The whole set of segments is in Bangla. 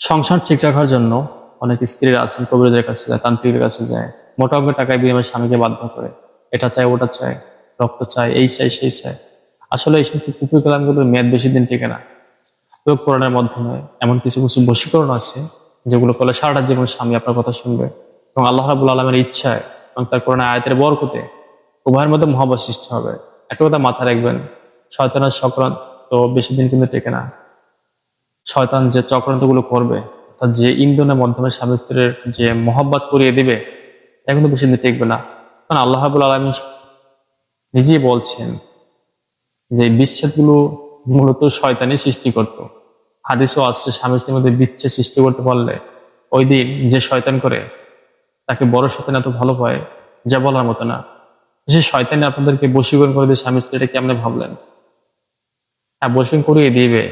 সংসার ঠিক রাখার জন্য অনেক স্ত্রীরা আছেন কবিরদের কাছে যায়, তান্ত্রিকের কাছে যায়। মোটা অঙ্কের টাকায় বিনিময়ে স্বামীকে বাধ্য করে। এটা চায়, ওটা চায়, রক্ত চাই এই চাই সেই চাই আসলে এই সমস্ত কুকুর কালামগুলোর মেয়াদ বেশি দিন টিকে না। প্রয়োগ করানোর মাধ্যমে এমন কিছু কিছু বশীকরণ আছে, যেগুলো করলে সারাটা জীবন স্বামী আপনার কথা শুনবে। এবং আল্লাহ রাবুল আলমের ইচ্ছায় এবং তার করোনা আয়তের বরকতে উভয়ের মধ্যে মহাব্বত সৃষ্টি হবে। একটা কথা মাথায় রাখবেন, শয়তানের চক্রান্ত বেশি দিন কিন্তু টেকে না। শয়তান যে চক্রান্তগুলো করবে, অর্থাৎ যে ইন্ধনের মাধ্যমে স্বামী স্ত্রীর যে মহব্বত করিয়ে দিবে, তা কিন্তু বেশি দিন টিকবে না। কারণ আল্লাহ রাবুল আলমী নিজেই বলছেন যে বিচ্ছেদগুলো মূলত শয়তানি সৃষ্টি করত। হাদিসও আসছে স্বামী স্ত্রীর মধ্যে বিচ্ছেদ সৃষ্টি করতে পারলে ওই দিন যে শয়তান করে, তাকে বড় শয়তান এত ভালো পায়, যা বলার মতো না। সে শয়তানি আপনাদেরকে বশীকরণ করে দিয়ে স্বামী স্ত্রীটা কেমনে ভাবলেন। বশীকরণ করিয়ে দিবে।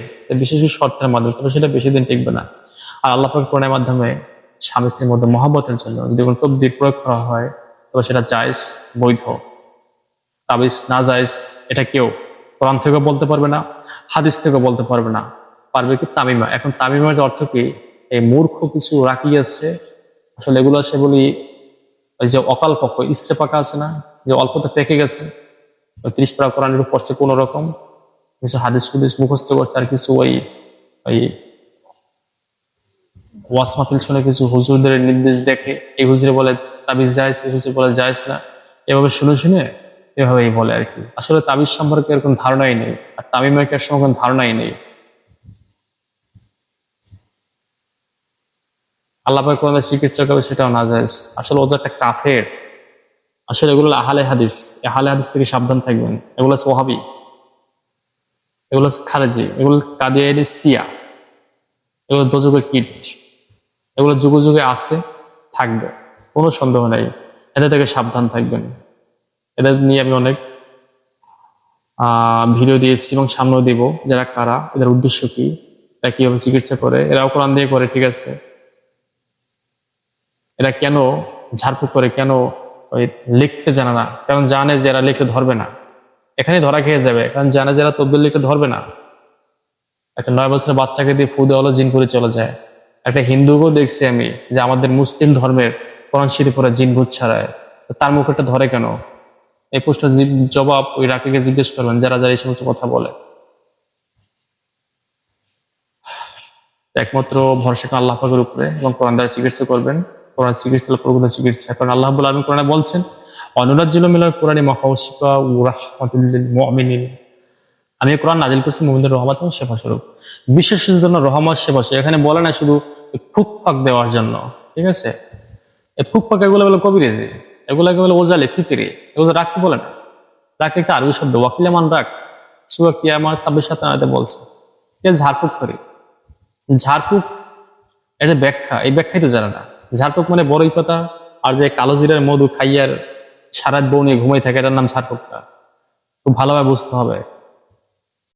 বিশেষ কিছু শর্তের মাধ্যমে তবে সেটা বেশি দিন টিকবে না। আর আল্লাহ কোরআনের মাধ্যমে স্বামী স্ত্রীর মধ্যে মহাব্বতের জন্য যদি কোনো তবদির প্রয়োগ করা হয়, তবে সেটা জায়েজ, বৈধ। তাবিজ না জায়েজ, এটা কেউ কোরআন থেকেও বলতে পারবে না, হাদিস থেকেও বলতে পারবে না। পারবে কি তামিমা? এখন তামিমার যে অর্থ কি? এই মূর্খ কিছু রাখি আছে, আসলে এগুলো সে বলি ওই যে অকাল পক্ষ ইস্ত্রে পাকা আছে না, যে অল্পতে পেকে গেছে ত্রিশ পারা কোরআনের উপর পড়ছে কোনো রকম কিছু হাদিস ফুদিস মুখস্থ করছে আর কিছু ওই ওই ওয়াস মাহফিল শুনে কিছু হুজুরদের নির্দেশ দেখে। এই হুজুরে বলে, তাবিজ যাইস এই হুজুর বলে যাইস না। এভাবে শুনে শুনে এভাবেই বলে আর কি। আসলে তাবিজ সম্পর্কে এরকম ধারণাই নেই। আর তামিম মাইকের সম্পর্কে কোনো ধারণাই নেই। আল্লাহ কোরআনে চিকিৎসা করবে সেটাও না যায় আসলে ওদের একটা কাফের। আসলে এগুলো আহালে হাদিস। আহালে হাদিস থেকে সাবধান থাকবেন। এগুলো ওহাবি এগুলো খারেজি, এগুলো কাদিয়ানি সিয়া, এগুলো দোযুগের কীট, এগুলো যুগে যুগে আছে, থাকবে, কোনো সন্দেহ নেই, এদের থেকে সাবধান থাকবেন। এদের নিয়ে আমি অনেক ভিডিও দিয়েছি এবং সামনেও দিব, যারা কারা, এদের উদ্দেশ্য কি, এরা কীভাবে চিকিৎসা করে, এরাও কোরআন দিয়ে করে, ঠিক আছে? এরা কেন ঝাড়ফুঁক করে, কেন লিখতে জানে না, কারণ জানে যে এরা লিখে ধরবে না। এখানে ধরা খেয়ে যাবে, কারণ জানে যারা তব্বিল লিখে ধরবে না। একটা নয় বছরের বাচ্চাকে দিয়ে ফু দেওয়ালো জিন করে চলে যায়। একটা হিন্দুকেও দেখছি আমি, যে আমাদের মুসলিম ধর্মের কোরআন শরীফ পরে জিন ভূত ছাড়ায়। তার মুখটা ধরে কেন? এই প্রশ্ন জবাব ওই রাকিকে জিজ্ঞেস করবেন, যারা যারা এই সমস্ত কথা বলে। একমাত্র ভরসা আল্লাহ পাকের উপরে এবং কোরআন দ্বারা চিকিৎসা করবেন। কোরআন চিকিৎসা চিকিৎসা, কারণ আল্লাহ বলে আমি কোরআনে বলছেন অনুরাজ্জিল মিলার কোরআনে মাফাউসিকা ও রাহমাতুল্লিল মুমিনিন। আমি কোরআন নাজিল করছি মুমিনদের রহমত সেবা স্বরূপ। বিশেষের জন্য রহমত সেবা স্বরূপ। এখানে বলে না শুধু ফুক দেওয়ার জন্য, ঠিক আছে? এই ফুক ফাক এগুলো বলে কবিরেজি এগুলোকে বলে ওজালে ফিকিরি। এগুলো রাখতে বলে না? রাখ একটা আরবি শব্দ ওয়াকিলামান রাখ সুয়া আমার ছাব্বিশ সাতনাতে বলছে, এ ঝাড়ফুক করি। ঝাড়ফুক এটা ব্যাখ্যা, এই ব্যাখ্যাই তো জানে না। ঝাড়ফুক মানে বড়ই কথা আর যে কালো জিরার মধু খাইয়ার সারাত বউ নিয়ে ঘুমাই থাকে এটার নাম ঝাড়ফুকটা খুব ভালোভাবে বুঝতে হবে।